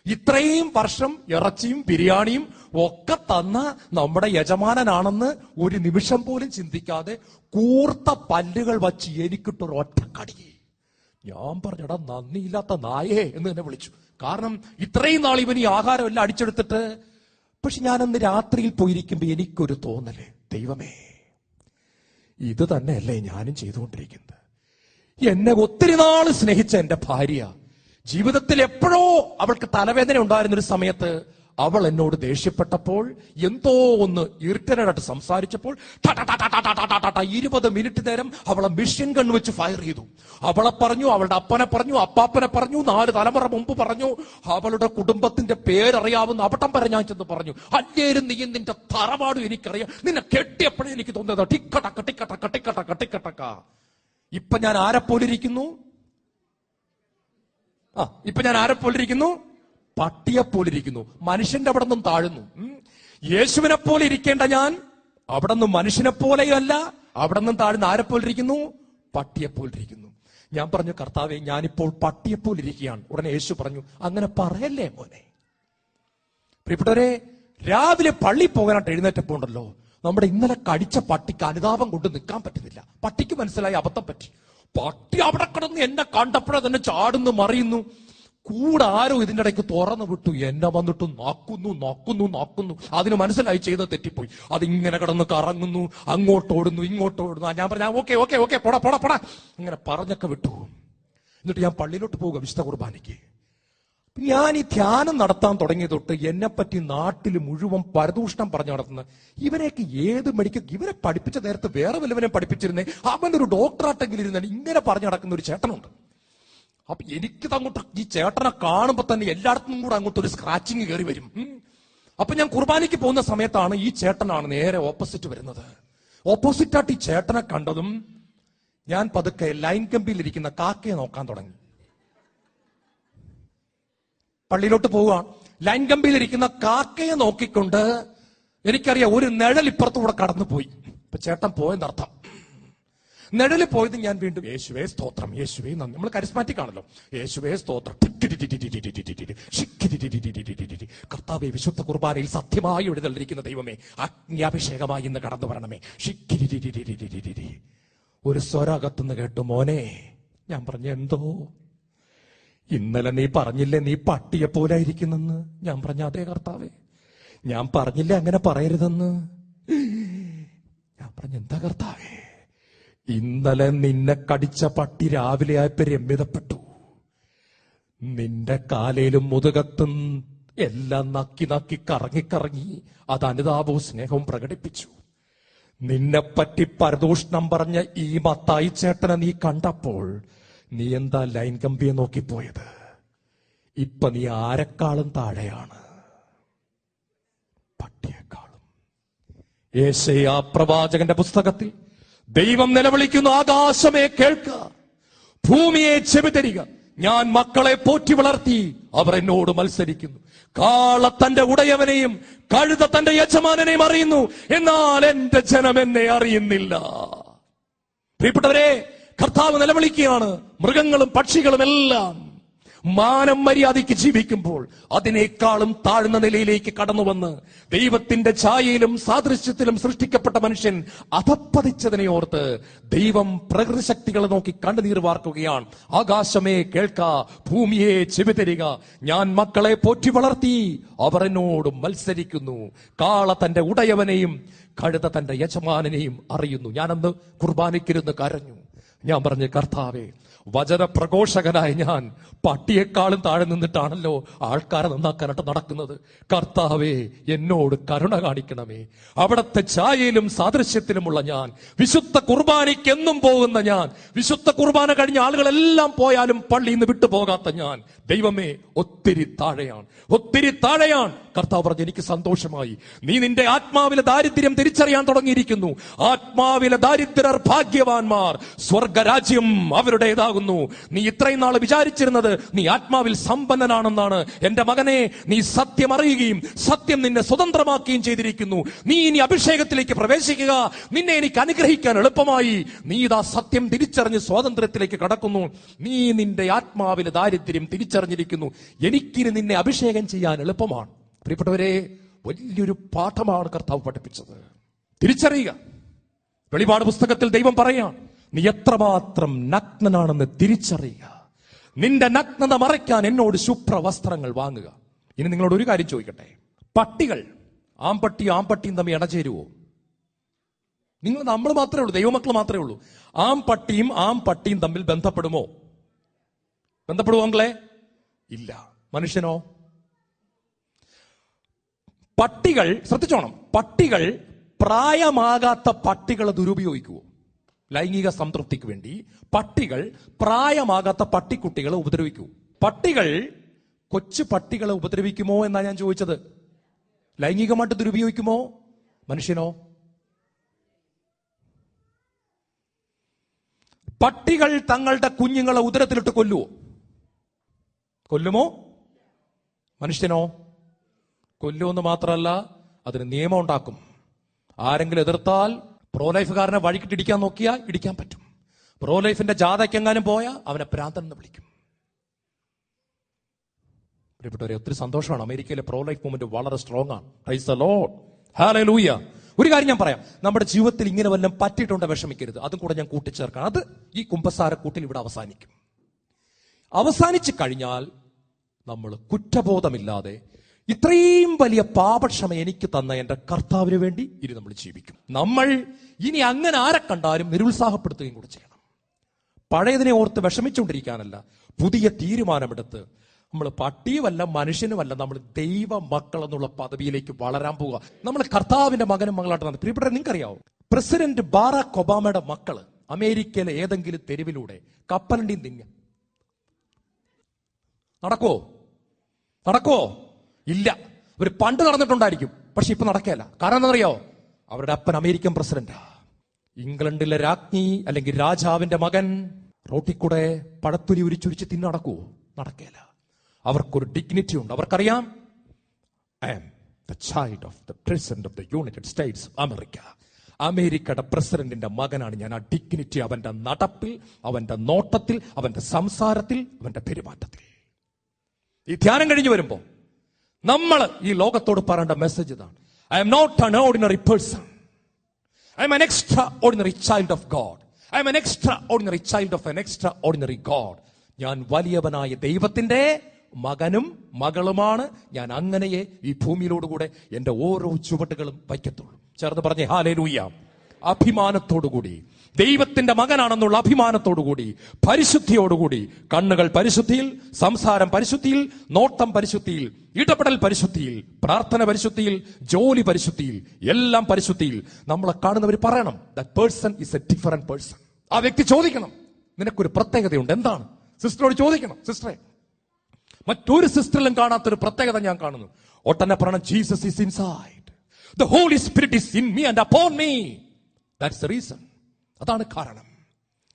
ഇത്രയും വർഷം ഇറച്ചിയും ബിരിയാണിയും ഒക്കെ തന്ന നമ്മുടെ യജമാനനാണെന്ന് ഒരു നിമിഷം പോലും ചിന്തിക്കാതെ കൂർത്ത പല്ലുകൾ വച്ച് എനിക്കിട്ടൊരു ഒറ്റക്കടി ഞാൻ പറഞ്ഞടാ നന്ദിയില്ലാത്ത നായേ എന്ന് തന്നെ വിളിച്ചു. കാരണം ഇത്രയും നാൾ ഇവൻ ഈ ആഹാരം അടിച്ചെടുത്തിട്ട് പക്ഷെ ഞാൻ അന്ന് രാത്രിയിൽ പോയിരിക്കുമ്പോ എനിക്കൊരു തോന്നൽ. ദൈവമേ ഇത് തന്നെയല്ലേ ഞാനും ചെയ്തുകൊണ്ടിരിക്കുന്നത്. എന്നെ ഒത്തിരി നാൾ സ്നേഹിച്ച എന്റെ ഭാര്യ ജീവിതത്തിൽ എപ്പോഴോ അവൾക്ക് തലവേദന ഉണ്ടായിരുന്ന ഒരു സമയത്ത് അവൾ എന്നോട് ദേഷ്യപ്പെട്ടപ്പോൾ എന്തോ ഒന്ന് ഇരുട്ടനായിട്ട് സംസാരിച്ചപ്പോൾ ഇരുപത് മിനിറ്റ് നേരം അവളെ മിഷ്യൻ കണ്ണുവെച്ച് ഫയർ ചെയ്തു. അവളെ പറഞ്ഞു അവളുടെ അപ്പനെ പറഞ്ഞു അപ്പാപ്പനെ പറഞ്ഞു നാല് തലമുറ മുമ്പ് പറഞ്ഞു അവളുടെ കുടുംബത്തിന്റെ പേരറിയാവുന്ന അപട്ടം വരെ ഞാൻ ചെന്ന് പറഞ്ഞു. അല്ലേരും നീ നിന്റെ തറവാടും എനിക്കറിയാം. നിന്നെ കെട്ടിയപ്പോഴേ എനിക്ക് തോന്നിയത് ടിക്കട കട്ടിക്കട്ട കട്ടിക്കട്ട കട്ടിക്കട്ടക്ക ഇപ്പൊ ഞാൻ ആരെപ്പോലിരിക്കുന്നു ആ ഇപ്പൊ ഞാൻ ആരെപ്പോലിരിക്കുന്നു പട്ടിയെപ്പോലിരിക്കുന്നു മനുഷ്യന്റെ അവിടെ നിന്നും താഴുന്നു. യേശുവിനെ പോലെ ഇരിക്കേണ്ട ഞാൻ അവിടെ നിന്നും മനുഷ്യനെ പോലെയല്ല. അവിടെ നിന്നും താഴ്ന്ന് ആരെപ്പോലിരിക്കുന്നു പട്ടിയെപ്പോലിരിക്കുന്നു ഞാൻ പറഞ്ഞു കർത്താവെ ഞാനിപ്പോൾ പട്ടിയെപ്പോലിരിക്കുകയാണ് ഉടനെ യേശു പറഞ്ഞു അങ്ങനെ പറയല്ലേ മോനെ? പ്രിയപ്പെട്ടവരെ രാവിലെ പള്ളി പോകാനായിട്ട് എഴുന്നേറ്റപ്പോണ്ടല്ലോ. നമ്മുടെ ഇന്നലെ കടിച്ച പട്ടിക്ക് അനുതാപം കൊണ്ട് നിൽക്കാൻ പറ്റുന്നില്ല. പട്ടിക്ക് മനസ്സിലായി അബദ്ധം പറ്റി. പട്ടി അവിടെ കിടന്ന് എന്നെ കണ്ടപ്പോഴെ തന്നെ ചാടുന്നു മറിയുന്നു. കൂടെ ആരോ ഇതിന്റെ ഇടയ്ക്ക് തുറന്നു വിട്ടു. എന്നെ വന്നിട്ട് നോക്കുന്നു നോക്കുന്നു നോക്കുന്നു. അതിന് മനസ്സിലായി ചെയ്ത തെറ്റിപ്പോയി. അതിങ്ങനെ കിടന്ന് കറങ്ങുന്നു അങ്ങോട്ട് ഓടുന്നു ഇങ്ങോട്ട് ഓടുന്നു. ഞാൻ പറഞ്ഞു ഓക്കെ ഓക്കെ ഓക്കെ പോടാ പോടാ പോടാ. ഇങ്ങനെ പറഞ്ഞൊക്കെ വിട്ടു. എന്നിട്ട് ഞാൻ പള്ളിയിലോട്ട് പോവുക വിശുദ്ധ കുർബാനയ്ക്ക്. ഞാൻ ഈ ധ്യാനം നടത്താൻ തുടങ്ങിയ തൊട്ട് എന്നെപ്പറ്റി നാട്ടിൽ മുഴുവൻ പരദൂഷണം പറഞ്ഞു നടത്തുന്നത് ഇവരെയൊക്കെ ഏത് മെഡിക്കൽ ഇവരെ പഠിപ്പിച്ച നേരത്തെ വേറെ വല്ലവനെ പഠിപ്പിച്ചിരുന്നേ? അവനൊരു ഡോക്ടറാട്ടെങ്കിലും ഇരുന്നാണ് ഇങ്ങനെ പറഞ്ഞു നടക്കുന്ന ഒരു ചേട്ടനുണ്ട്. അപ്പൊ എനിക്ക് അങ്ങോട്ട് ഈ ചേട്ടനെ കാണുമ്പോൾ തന്നെ എല്ലായിടത്തും കൂടെ അങ്ങോട്ട് ഒരു സ്ക്രാച്ചിങ് കയറി വരും. അപ്പൊ ഞാൻ കുർബാനയ്ക്ക് പോകുന്ന സമയത്താണ് ഈ ചേട്ടനാണ് നേരെ ഓപ്പോസിറ്റ് വരുന്നത്. ഓപ്പോസിറ്റ് ആയിട്ട് ഈ ചേട്ടനെ കണ്ടതും ഞാൻ പതുക്കെ ലൈൻ കമ്പിയിലിരിക്കുന്ന കാക്കയെ നോക്കാൻ തുടങ്ങി. പള്ളിയിലോട്ട് പോവുകയാണ് ലൈൻ കമ്പിയിലിരിക്കുന്ന കാക്കയെ നോക്കിക്കൊണ്ട് എനിക്കറിയാം ഒരു നിഴൽ ഇപ്പുറത്തൂടെ കടന്നുപോയി ഇപ്പൊ ചേട്ടൻ പോയെന്നർത്ഥം നിഴലിൽ പോയത് ഞാൻ വീണ്ടും യേശുവേ സ്തോത്രം യേശുവേ നന്ദി നമ്മൾ കരിസ്മാറ്റിക് ആണല്ലോ യേശുവേ സ്തോത്രം കർത്താവ് വിശുദ്ധ കുർബാനയിൽ സത്യമായി എഴുതലിരിക്കുന്ന ദൈവമേ അഗ്നിയാഭിഷേകമായി ഇന്ന് കടന്നു വരണമേ ഒരു സ്വരാകത്തുനിന്ന് കേട്ടു മോനെ ഞാൻ പറഞ്ഞു എന്തോ ഇന്നലെ നീ പറഞ്ഞില്ലേ നീ പട്ടിയെ പോലെ ആയിരിക്കുന്നെന്ന്? ഞാൻ പറഞ്ഞ അതേ കർത്താവേ. ഞാൻ പറഞ്ഞില്ലേ അങ്ങനെ പറയരുതെന്ന്? ഞാൻ പറഞ്ഞ എന്താ കർത്താവേ? ഇന്നലെ നിന്നെ കടിച്ച പട്ടി രാവിലെ ആയപ്പോ രമ്യതപ്പെട്ടു. നിന്റെ കാലയിലും മുതുകത്തും എല്ലാം നക്കി നക്കി കറങ്ങി കറങ്ങി അത് അനുതാപവും സ്നേഹവും പ്രകടിപ്പിച്ചു. നിന്നെപ്പറ്റി പരദൂഷണം പറഞ്ഞ ഈ മത്തായി ചേട്ടനെ നീ കണ്ടപ്പോൾ നീ എന്താ ലൈൻ കമ്പിയെ നോക്കിപ്പോയത്? ഇപ്പൊ നീ ആരെക്കാളും താഴെയാണ്. പട്ടിയെക്കാളും. ഏശയ പ്രവാചകന്റെ പുസ്തകത്തിൽ ദൈവം നിലവിളിക്കുന്ന ആകാശമേ കേൾക്കുക ഭൂമിയെ ചെവിതരിക ഞാൻ മക്കളെ പോറ്റി വളർത്തി അവർ എന്നോട് മത്സരിക്കുന്നു. കാള തന്റെ ഉടയവനെയും കഴുത തന്റെ യജമാനനെയും അറിയുന്നു. എന്നാൽ എന്റെ ജനം എന്നെ അറിയുന്നില്ല. പ്രിയപ്പെട്ടവരെ കർത്താവ് നിലവിളിക്കുകയാണ്. മൃഗങ്ങളും പക്ഷികളും എല്ലാം മാനം മര്യാദയ്ക്ക് ജീവിക്കുമ്പോൾ അതിനേക്കാളും താഴ്ന്ന നിലയിലേക്ക് കടന്നു വന്ന് ദൈവത്തിന്റെ ഛായയിലും സാദൃശ്യത്തിലും സൃഷ്ടിക്കപ്പെട്ട മനുഷ്യൻ അധപ്പതിച്ചതിനെ ഓർത്ത് ദൈവം പ്രകൃതി ശക്തികളെ നോക്കി കണ്ണുനീർ വാർക്കുകയാണ് ആകാശമേ കേൾക്ക ഭൂമിയെ ചെവിതരിക ഞാൻ മക്കളെ പോറ്റി വളർത്തി അവർ എന്നോട് മത്സരിക്കുന്നു. കാള തന്റെ ഉടയവനെയും കഴുത തന്റെ യജമാനെയും അറിയുന്നു. ഞാനന്ന് കുർബാനയ്ക്കിരുന്ന് കരഞ്ഞു. ഞാൻ പറഞ്ഞു കർത്താവേ വചന പ്രഘോഷകനായ ഞാൻ പട്ടിയെക്കാളും താഴെ നിന്നിട്ടാണല്ലോ ആൾക്കാരെ നന്നാക്കാനായിട്ട് നടക്കുന്നത്. കർത്താവേ എന്നോട് കരുണ കാണിക്കണമേ. അവിടത്തെ ചായയിലും സാദൃശ്യത്തിലുമുള്ള ഞാൻ വിശുദ്ധ കുർബാനയ്ക്ക് എന്നും പോകുന്ന ഞാൻ വിശുദ്ധ കുർബാന കഴിഞ്ഞ ആളുകളെല്ലാം പോയാലും പള്ളിയിൽ നിന്ന് വിട്ടുപോകാത്ത ഞാൻ ദൈവമേ ഒത്തിരി താഴെയാണ്. ഒത്തിരി താഴെയാണ്. കർത്താവ് പറഞ്ഞു എനിക്ക് സന്തോഷമായി. നീ നിന്റെ ആത്മാവിലെ ദാരിദ്ര്യം തിരിച്ചറിയാൻ തുടങ്ങിയിരിക്കുന്നു. ആത്മാവിലെ ദാരിദ്ര്യർ ഭാഗ്യവാന്മാർ. സ്വർഗരാജ്യം അവരുടേതാകുന്നു നീ ഇത്രയും നാൾ വിചാരിച്ചിരുന്നത് നീ ആത്മാവിൽ സമ്പന്നനാണെന്നാണ്. എന്റെ മകനെ നീ സത്യം അറിയുകയും സത്യം നിന്നെ സ്വതന്ത്രമാക്കുകയും ചെയ്തിരിക്കുന്നു. നീ ഇനി അഭിഷേകത്തിലേക്ക് പ്രവേശിക്കുക. നിന്നെ എനിക്ക് അനുഗ്രഹിക്കാൻ എളുപ്പമായി. നീ ഇതാ സത്യം തിരിച്ചറിഞ്ഞ് സ്വാതന്ത്ര്യത്തിലേക്ക് കടക്കുന്നു. നീ നിന്റെ ആത്മാവിലെ ദാരിദ്ര്യം തിരിച്ചറിഞ്ഞിരിക്കുന്നു. എനിക്കിനി നിന്നെ അഭിഷേകം ചെയ്യാൻ എളുപ്പമാണ്. പ്രിയപ്പെട്ടവരെ വലിയൊരു പാഠമാണ് കർത്താവ് പഠിപ്പിച്ചത്. തിരിച്ചറിയുക. വെളിപാട് പുസ്തകത്തിൽ ദൈവം പറയാം നീ എത്രമാത്രം നഗ്നനാണെന്ന് തിരിച്ചറിയുക. നിന്റെ നഗ്നത മറയ്ക്കാൻ എന്നോട് ശുഭ്രവസ്ത്രങ്ങൾ വാങ്ങുക. ഇനി നിങ്ങളോട് ഒരു കാര്യം ചോദിക്കട്ടെ? പട്ടികൾ ആമ്പട്ടി ആമ്പട്ടിയും തമ്മിൽ ഇണചേരുവോ നിങ്ങൾ നമ്മൾ മാത്രമേ ഉള്ളൂ ദൈവമക്കൾ മാത്രമേ ഉള്ളൂ. ആം പട്ടിയും ആം പട്ടിയും തമ്മിൽ ബന്ധപ്പെടുമോ? ബന്ധപ്പെടുമോ അങ്ങളെ ഇല്ല. മനുഷ്യനോ? പട്ടികൾ ശ്രദ്ധിച്ചോണം. പട്ടികൾ പ്രായമാകാത്ത പട്ടികളെ ദുരുപയോഗിക്കുവോ? ലൈംഗിക സംതൃപ്തിക്ക് വേണ്ടി പട്ടികൾ പ്രായമാകാത്ത പട്ടിക്കുട്ടികളെ ഉപദ്രവിക്കൂ. പട്ടികൾ കൊച്ചു പട്ടികളെ ഉപദ്രവിക്കുമോ എന്നാണ് ഞാൻ ചോദിച്ചത്? ലൈംഗികമായിട്ട് ദുരുപയോഗിക്കുമോ? മനുഷ്യനോ? പട്ടികൾ തങ്ങളുടെ കുഞ്ഞുങ്ങളെ ഉദരത്തിലിട്ട് കൊല്ലുവോ? കൊല്ലുമോ? മനുഷ്യനോ? കൊല്ലുമെന്ന് മാത്രമല്ല അതിന് നിയമം ഉണ്ടാക്കും. ആരെങ്കിലും എതിർത്താൽ പ്രോ ലൈഫുകാരനെ വഴിക്കിട്ട് ഇടിക്കാൻ നോക്കിയാൽ ഇടിക്കാൻ പറ്റും. പ്രോ ലൈഫിന്റെ ജാഥയ്ക്കെങ്ങാനും പോയാൽ അവനെ പ്രാന്തൻ എന്ന് വിളിക്കും. പ്രിയപ്പെട്ടവരെ ഒത്തിരി സന്തോഷമാണ്. അമേരിക്കയിലെ പ്രോ ലൈഫ് മൂവ്മെന്റ് വളരെ സ്ട്രോങ് ആണ്. പ്രൈസ് ദ ലോർഡ് ലൂയ ഒരു കാര്യം ഞാൻ പറയാം. നമ്മുടെ ജീവിതത്തിൽ ഇങ്ങനെ വല്ലതും പറ്റിയിട്ടുണ്ട് വിഷമിക്കരുത്. അതും കൂടെ ഞാൻ കൂട്ടിച്ചേർക്കാം. അത് ഈ കുംഭസാര കൂട്ടിൽ ഇവിടെ അവസാനിക്കും. അവസാനിച്ചു കഴിഞ്ഞാൽ നമ്മൾ കുറ്റബോധമില്ലാതെ ഇത്രയും വലിയ പാപക്ഷമ എനിക്ക് തന്ന എന്റെ കർത്താവിന് വേണ്ടി ഇനി നമ്മൾ ജീവിക്കും. നമ്മൾ ഇനി അങ്ങനെ ആരെ കണ്ടാലും നിരുത്സാഹപ്പെടുത്തുകയും കൂടെ ചെയ്യണം. പഴയതിനെ ഓർത്ത് വിഷമിച്ചുകൊണ്ടിരിക്കാനല്ല പുതിയ തീരുമാനമെടുത്ത് നമ്മൾ പട്ടിയുമല്ല മനുഷ്യനുമല്ല നമ്മൾ ദൈവ മക്കൾ എന്നുള്ള പദവിയിലേക്ക് വളരാൻ പോവുക. നമ്മൾ കർത്താവിന്റെ മകനും മകളായിട്ട് പ്രിയപ്പെട്ട നിങ്ങൾക്കറിയാവോ? പ്രസിഡന്റ് ബാറാക് ഒബാമയുടെ മക്കൾ അമേരിക്കയിലെ ഏതെങ്കിലും തെരുവിലൂടെ കപ്പലണ്ടിയും തിങ്ങ നടക്കോ നടക്കോ ഇല്ല. ഇവർ പണ്ട് നടന്നിട്ടുണ്ടായിരിക്കും. പക്ഷെ ഇപ്പൊ നടക്കുകയല്ല കാരണം എന്താണെന്നറിയോ? അവരുടെ അപ്പൻ അമേരിക്കൻ പ്രസിഡന്റാ. ഇംഗ്ലണ്ടിലെ രാജ്ഞി അല്ലെങ്കിൽ രാജാവിന്റെ മകൻ റോട്ടിൽ കൂടെ പഴത്തൊലി ഉരിച്ചുരിച്ച് തിന്നു നടക്കുവോ? നടക്കേല. അവർക്കൊരു ഡിഗ്നിറ്റി ഉണ്ട്. അവർക്കറിയാം. I am the child of the president of the United States America അമേരിക്കയുടെ പ്രസിഡന്റിന്റെ മകനാണ് ഞാൻ. ആ ഡിഗ്നിറ്റി അവന്റെ നടപ്പിൽ അവന്റെ നോട്ടത്തിൽ അവന്റെ സംസാരത്തിൽ അവന്റെ പെരുമാറ്റത്തിൽ. ഈ ധ്യാനം കഴിഞ്ഞു വരുമ്പോ നമ്മൾ ഈ ലോകത്തോട് പറയേണ്ട മെസ്സേജ് ഇതാണ്. I'm not an ordinary person I'm an extraordinary child of God I'm an extraordinary child of an extraordinary God ഞാൻ വലിയവനായ ദൈവത്തിന്റെ മകനും മകളുമാണ്. ഞാൻ അങ്ങനെയേ ഈ ഭൂമിയിലോടുകൂടെ എന്റെ ഓരോ ചുവട്ടുകളും വയ്ക്കത്തുള്ളൂ. ചേർന്ന് പറഞ്ഞേ ഹാലേ അഭിമാനത്തോടുകൂടി ദൈവത്തിന്റെ മകനാണെന്നുള്ള അഭിമാനത്തോടുകൂടി പരിശുദ്ധിയോടുകൂടി കണ്ണുകൾ പരിശുദ്ധിയിൽ സംസാരം പരിശുദ്ധിയിൽ നോട്ടം പരിശുദ്ധിയിൽ ഇടപെടൽ പരിശുദ്ധിയിൽ പ്രാർത്ഥന പരിശുദ്ധിയിൽ ജോലി പരിശുദ്ധിയിൽ എല്ലാം പരിശുദ്ധിയിൽ നമ്മളെ കാണുന്നവർ പറയണം that person is a different person ആ വ്യക്തി ചോദിക്കണം നിനക്കൊരു പ്രത്യേകതയുണ്ട് എന്താണ്? സിസ്റ്ററോട് ചോദിക്കണം സിസ്റ്ററെ മറ്റൊരു സിസ്റ്ററിലും കാണാത്തൊരു പ്രത്യേകത ഞാൻ കാണുന്നു. ഒട്ടനെ പറയണം Jesus is inside. The Holy Spirit is in me and upon me. That's reason അതാണ് കാരണം.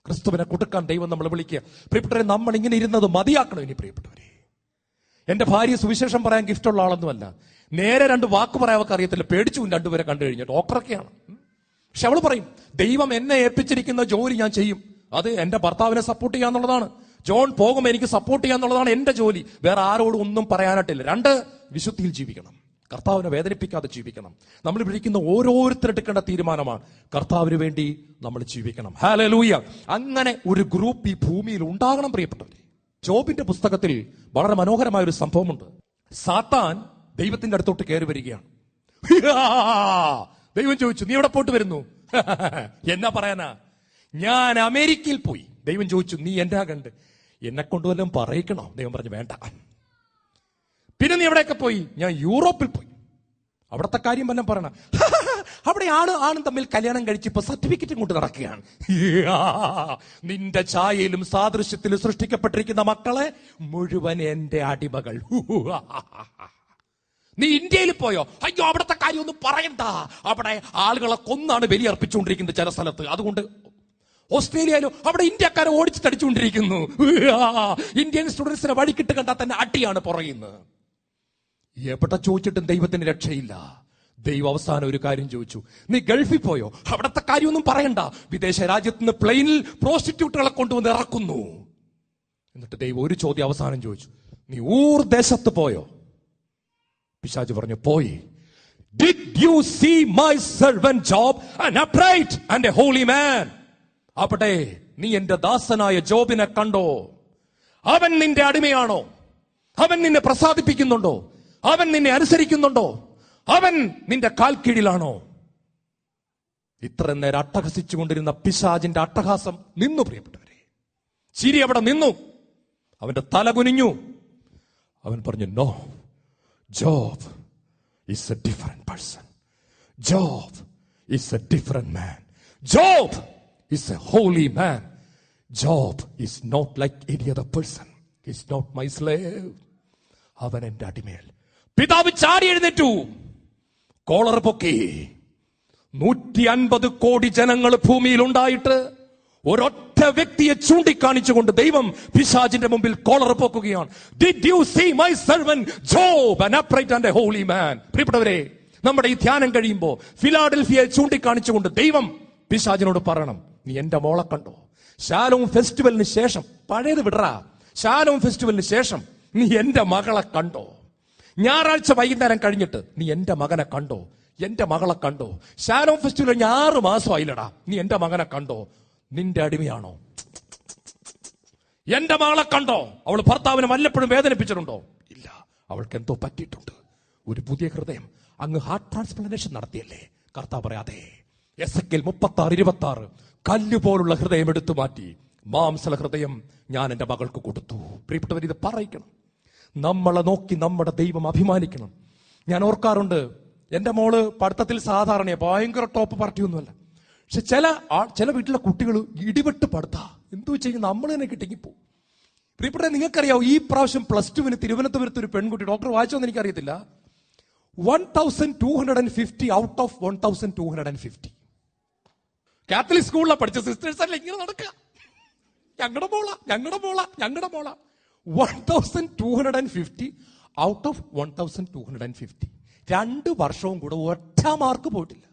ക്രിസ്തുവിനെ കൊടുക്കാൻ ദൈവം നമ്മൾ വിളിക്കുക. പ്രിയപ്പെട്ടവരെ നമ്മൾ ഇങ്ങനെ ഇരുന്നത് മതിയാക്കണം ഇനി പ്രിയപ്പെട്ടവരെ. എന്റെ ഭാര്യ സുവിശേഷം പറയാൻ ഗിഫ്റ്റ് ഉള്ള ആളൊന്നുമല്ല. നേരെ രണ്ട് വാക്ക് പറയാൻ അവർക്ക് അറിയത്തില്ല. പേടിച്ചു രണ്ടുപേരെ കണ്ടു കഴിഞ്ഞു. ഡോക്ടറൊക്കെയാണ്. പക്ഷെ അവൾ പറയും ദൈവം എന്നെ ഏൽപ്പിച്ചിരിക്കുന്ന ജോലി ഞാൻ ചെയ്യും. അത് എന്റെ ഭർത്താവിനെ സപ്പോർട്ട് ചെയ്യാന്നുള്ളതാണ് ജോൺ പോകുമ്പോൾ എനിക്ക് സപ്പോർട്ട് ചെയ്യാന്നുള്ളതാണ് എന്റെ ജോലി. വേറെ ആരോടും ഒന്നും പറയാനായിട്ടില്ല. രണ്ട് വിശുദ്ധിയിൽ ജീവിക്കണം. കർത്താവിനെ വേദനിപ്പിക്കാതെ ജീവിക്കണം. നമ്മൾ വിളിക്കുന്ന ഓരോരുത്തരെടുക്കേണ്ട തീരുമാനമാണ് കർത്താവിന് വേണ്ടി നമ്മൾ ജീവിക്കണം. ഹാലലൂയ അങ്ങനെ ഒരു ഗ്രൂപ്പ് ഈ ഭൂമിയിൽ ഉണ്ടാകണം പ്രിയപ്പെട്ടവരെ. ജോബിന്റെ പുസ്തകത്തിൽ വളരെ മനോഹരമായ ഒരു സംഭവമുണ്ട്. സാത്താൻ ദൈവത്തിന്റെ അടുത്തോട്ട് കയറി വരികയാണ്. ദൈവം ചോദിച്ചു നീ എവിടെ പോയിട്ട് വരുന്നു? എന്നാ പറയാനാ? ഞാൻ അമേരിക്കയിൽ പോയി. ദൈവം ചോദിച്ചു നീ എന്നാ കണ്ട് എന്നെ കൊണ്ട് വല്ലതും പറയിക്കണോ? ദൈവം പറഞ്ഞു വേണ്ട. പിന്നെ നീ എവിടെയൊക്കെ പോയി? ഞാൻ യൂറോപ്പിൽ പോയി. അവിടത്തെ കാര്യം വല്ലതും പറയണ. അവിടെ ആണ് ആണും തമ്മിൽ കല്യാണം കഴിച്ച് ഇപ്പൊ സർട്ടിഫിക്കറ്റ് കൊണ്ട് നടക്കുകയാണ്. നിന്റെ ചായയിലും സാദൃശ്യത്തിലും സൃഷ്ടിക്കപ്പെട്ടിരിക്കുന്ന മക്കളെ മുഴുവൻ എന്റെ അടിമകൾ. നീ ഇന്ത്യയിൽ പോയോ? അയ്യോ അവിടുത്തെ കാര്യം ഒന്നും പറയണ്ട. അവിടെ ആളുകളെ കൊന്നാണ് ബലി ബലിയർപ്പിച്ചുകൊണ്ടിരിക്കുന്നത് ചില സ്ഥലത്ത്. അതുകൊണ്ട് ഓസ്ട്രേലിയയിലോ അവിടെ ഇന്ത്യക്കാരെ ഓടിച്ച് തടിച്ചുകൊണ്ടിരിക്കുന്നു. ഇന്ത്യൻ സ്റ്റുഡൻസിനെ വഴിക്കിട്ട് കണ്ടാൽ തന്നെ അടിയാണ് പുറയുന്നത്. എവിടെ ചോദിച്ചിട്ടും ദൈവത്തിന് രക്ഷയില്ല. ദൈവം അവസാനം ഒരു കാര്യം ചോദിച്ചു. നീ ഗൾഫിൽ പോയോ? അവിടത്തെ കാര്യമൊന്നും പറയണ്ട. വിദേശ രാജ്യത്ത് നിന്ന് പ്ലെയിനിൽ പ്രോസ്റ്റിറ്റ്യൂട്ടുകളെ കൊണ്ടുവന്ന് ഇറക്കുന്നു. എന്നിട്ട് ദൈവം ഒരു ചോദ്യം അവസാനം ചോദിച്ചു. നീ ഊർ ദേശത്ത് പോയോ? പിശാജ് പറഞ്ഞു പോയി. Did you see my servant Job and holy man അവിടെ നീ എന്റെ ദാസനായ ജോബിനെ കണ്ടോ? അവൻ നിന്റെ അടിമയാണോ? അവൻ നിന്നെ പ്രസാദിപ്പിക്കുന്നുണ്ടോ? അവൻ നിന്നെ അനുസരിക്കുന്നുണ്ടോ? അവൻ നിന്റെ കാൽ കീഴിലാണോ ഇത്ര നേരം അട്ടഹസിച്ചുകൊണ്ടിരുന്ന പിശാജിന്റെ അട്ടഹാസം നിന്നു പ്രിയപ്പെട്ടവരെ. ചിരി അവിടെ നിന്നു. അവന്റെ തല കുനിഞ്ഞു. അവൻ പറഞ്ഞു no Job is a different person Job is a different man Job is a holy man Job is not like any other person is not my slave അവൻ എന്റെ അടിമേൽ പിതാവ് ചാടി എഴുന്നേറ്റു. കോളർ പൊക്കി. നൂറ്റി അൻപത് കോടി ജനങ്ങൾ ഭൂമിയിൽ ഉണ്ടായിട്ട് ഒരൊറ്റ വ്യക്തിയെ ചൂണ്ടിക്കാണിച്ചുകൊണ്ട് ദൈവം പിശാജിന്റെ മുമ്പിൽ collar പോക്കുകയാണ്. See my Job and holy പ്രിയപ്പെട്ടവരെ നമ്മുടെ ഈ ധ്യാനം കഴിയുമ്പോൾ ഫിലാഡൽഫിയെ ചൂണ്ടിക്കാണിച്ചുകൊണ്ട് ദൈവം പിശാജിനോട് പറയണം നീ എന്റെ മോളെ കണ്ടോ? ശാലോം ഫെസ്റ്റിവലിന് ശേഷം പഴയത് വിടറ. ശാലോം ഫെസ്റ്റിവലിന് ശേഷം നീ എന്റെ മകളെ കണ്ടോ? ഞായറാഴ്ച വൈകുന്നേരം കഴിഞ്ഞിട്ട് നീ എന്റെ മകനെ കണ്ടോ? എന്റെ മകളെ കണ്ടോ? ശാരോ ഫെസ്റ്റിവൽ കഴിഞ്ഞ ആറ് മാസമായില്ലടാ. നീ എന്റെ മകനെ കണ്ടോ? നിന്റെ അടിമയാണോ? എന്റെ മകളെ കണ്ടോ? അവൾ ഭർത്താവിനെ വല്ലപ്പോഴും വേദനിപ്പിച്ചിട്ടുണ്ടോ? ഇല്ല. അവൾക്ക് എന്തോ പറ്റിയിട്ടുണ്ട്. ഒരു പുതിയ ഹൃദയം. അങ്ങ് ഹാർട്ട് ട്രാൻസ്പ്ലാന്റേഷൻ നടത്തിയല്ലേ? കർത്താവ് പറയാതെ. എസ് എൽ മുപ്പത്തി ആറ് ഇരുപത്തി ആറ് കല്ല് പോലുള്ള ഹൃദയം എടുത്തു മാറ്റി. മാംസല ഹൃദയം ഞാൻ എന്റെ മകൾക്ക് കൊടുത്തു. പ്രിയപ്പെട്ടവർ ഇത് പറയിക്കണം. നമ്മളെ നോക്കി നമ്മുടെ ദൈവം അഭിമാനിക്കണം. ഞാൻ ഓർക്കാറുണ്ട് എന്റെ മോൾ പഠിത്തത്തിൽ സാധാരണ ഭയങ്കര ടോപ്പ് പാർട്ടിയൊന്നുമല്ല പക്ഷെ ചില ചില വീട്ടിലെ കുട്ടികൾ ഇടിവെട്ട് പഠിത്ത. എന്തു വെച്ച് കഴിഞ്ഞാൽ നമ്മൾ തന്നെ കിട്ടിങ്ങിപ്പോവും പ്രിയപ്പെട്ട നിങ്ങൾക്കറിയാവോ ഈ പ്രാവശ്യം പ്ലസ് ടുവിന് തിരുവനന്തപുരത്ത് ഒരു പെൺകുട്ടി ഡോക്ടർ വായിച്ചോന്ന് എനിക്കറിയത്തില്ല. One thousand two hundred and fifty out of one thousand two hundred and fifty Catholic സ്കൂളിലാണ് പഠിച്ച സിസ്റ്റേഴ്സ് അല്ല? ഇങ്ങനെ നടക്കുക ഞങ്ങളുടെ മോള ഞങ്ങളുടെ മോള ഞങ്ങളുടെ മോള. One thousand two hundred and fifty out of one thousand two hundred and fifty രണ്ട് വർഷവും കൂടെ ഒറ്റ മാർക്ക് പോയിട്ടില്ല.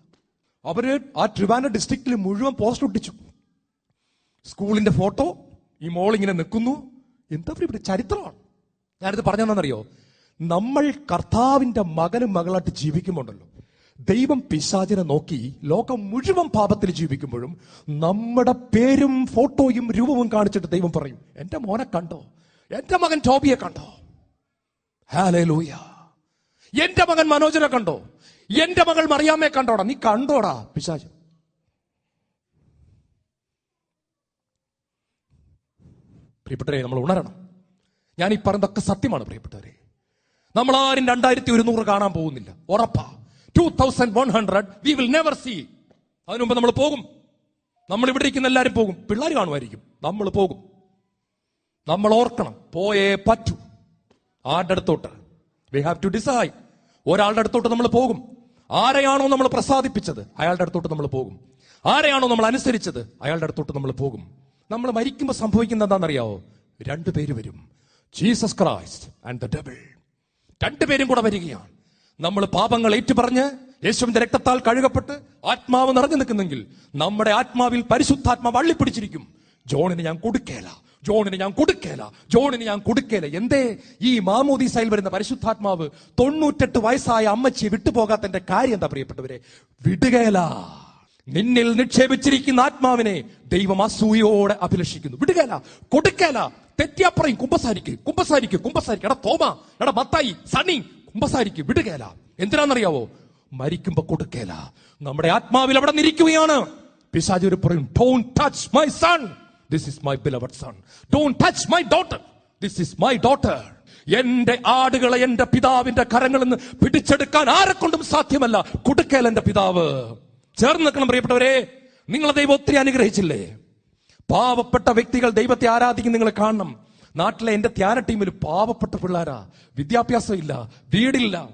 അവർ ആ ട്രിവാൻഡ്രം ഡിസ്ട്രിക്റ്റിൽ മുഴുവൻ പോസ്റ്റ് ഒട്ടിച്ചു. സ്കൂളിന്റെ ഫോട്ടോ ഈ മോൾ ഇങ്ങനെ നിൽക്കുന്നു. എന്താ ഇവിടെ ചരിത്രമാണ്? ഞാനിത് പറഞ്ഞെന്നറിയോ നമ്മൾ കർത്താവിന്റെ മകനും മകളായിട്ട് ജീവിക്കുമ്പോണ്ടല്ലോ. ദൈവം പിശാചിനെ നോക്കി ലോകം മുഴുവൻ പാപത്തിൽ ജീവിക്കുമ്പോഴും നമ്മുടെ പേരും ഫോട്ടോയും രൂപവും കാണിച്ചിട്ട് ദൈവം പറയും എന്റെ മോനെ കണ്ടോ? എന്റെ മകൻ ടോബിയെ കണ്ടോ? ഹാലേ ലൂയ എന്റെ മകൻ മനോജനെ കണ്ടോ? എന്റെ മകൾ മറിയാമ്മയെ കണ്ടോടാ? നീ കണ്ടോടാ പിശാച് പ്രിയപ്പെട്ടവരെ നമ്മൾ ഉണരണം. ഞാൻ ഈ പറഞ്ഞതൊക്കെ സത്യമാണ് പ്രിയപ്പെട്ടവരെ. നമ്മൾ ആരും രണ്ടായിരത്തി ഒരുന്നൂറ് കാണാൻ പോകുന്നില്ല. ഉറപ്പാ. Two thousand one hundred we will never see അതിനു മുമ്പ് നമ്മൾ പോകും. നമ്മൾ ഇവിടെ ഇരിക്കുന്ന എല്ലാവരും പോകും. പിള്ളേർ കാണുമായിരിക്കും. നമ്മൾ പോകും. നമ്മൾ ഓർക്കണം പോയേ പറ്റൂ. ആരുടെ അടുത്തോട്ട്? വി ഹാവ് ടു ഡിസൈഡ് ഒരാളുടെ അടുത്തോട്ട് നമ്മൾ പോകും. ആരെയാണോ നമ്മൾ പ്രസാദിപ്പിച്ചത്? അയാളുടെ അടുത്തോട്ട് നമ്മൾ പോകും. ആരെയാണോ നമ്മൾ അനുസരിച്ചത്? അയാളുടെ അടുത്തോട്ട് നമ്മൾ പോകും. നമ്മൾ മരിക്കുമ്പോൾ സംഭവിക്കുന്ന എന്താണെന്നറിയാവോ? രണ്ടുപേര് വരും. Jesus Christ and the double രണ്ടുപേരും കൂടെ വരികയാണ്. നമ്മൾ പാപങ്ങൾ ഏറ്റുപറഞ്ഞ് യേശുവിന്റെ രക്തത്താൽ കഴുകപ്പെട്ട് ആത്മാവ് നിറഞ്ഞു നിൽക്കുന്നെങ്കിൽ നമ്മുടെ ആത്മാവിൽ പരിശുദ്ധാത്മാവ് അള്ളിപ്പിടിച്ചിരിക്കും. ജോണിന് ഞാൻ കൊടുക്കേല. ജോണിന് ഞാൻ കൊടുക്കേല ജോണിന് ഞാൻ കൊടുക്കേല. എന്തേ? ഈ മാമോദീസയിൽ വരുന്ന പരിശുദ്ധാത്മാവ് തൊണ്ണൂറ്റെട്ട് വയസ്സായ അമ്മച്ചിയെ വിട്ടുപോകാത്തന്റെ കാര്യം എന്താ പ്രിയപ്പെട്ടവരെ? വിടുകേല. നിന്നിൽ നിക്ഷേപിച്ചിരിക്കുന്ന ആത്മാവിനെ ദൈവം അസൂയോടെ അഭിലഷിക്കുന്നു. വിടുകേല. കൊടുക്കേല. തെറ്റിയപ്പുറയും കുമ്പസാരിക്ക്. കുമ്പസാരിക്ക് കുമ്പസാരിക്ക്. എടാ തോമ എടാ മത്തായി സണ്ണി കുമ്പസാരിക്ക്. വിടുകേല. എന്തിനാണെന്നറിയാവോ? മരിക്കുമ്പോ കൊടുക്കേല. നമ്മുടെ ആത്മാവിൽ അവിടെ നിരിക്കുകയാണ്. ഒരു പറയും don't touch my son this is my beloved son don't touch my daughter this is my daughter എന്റെ ആടുകളെ എന്റെ പിതാവിന്റെ കരങ്ങളിൽ നിന്ന് പിടിച്ചെടുക്കാൻ ആരെ കൊണ്ടും സാധ്യമല്ല. കൊടുക്കേല എന്റെ പിതാവ്. ചേർന്ന് നിൽക്കണം പ്രിയപ്പെട്ടവരെ. നിങ്ങളെ ദൈവം ഒത്തിരി അനുഗ്രഹിച്ചില്ലേ? പാവപ്പെട്ട വ്യക്തികൾ ദൈവത്തെ ആരാധിക്കും നിങ്ങൾ കാണണം. നാട്ടിലെ എന്റെ ധ്യാന ടീമിൽ പാവപ്പെട്ട പിള്ളേരാ. വിദ്യാഭ്യാസം ഇല്ല വീടില്ല.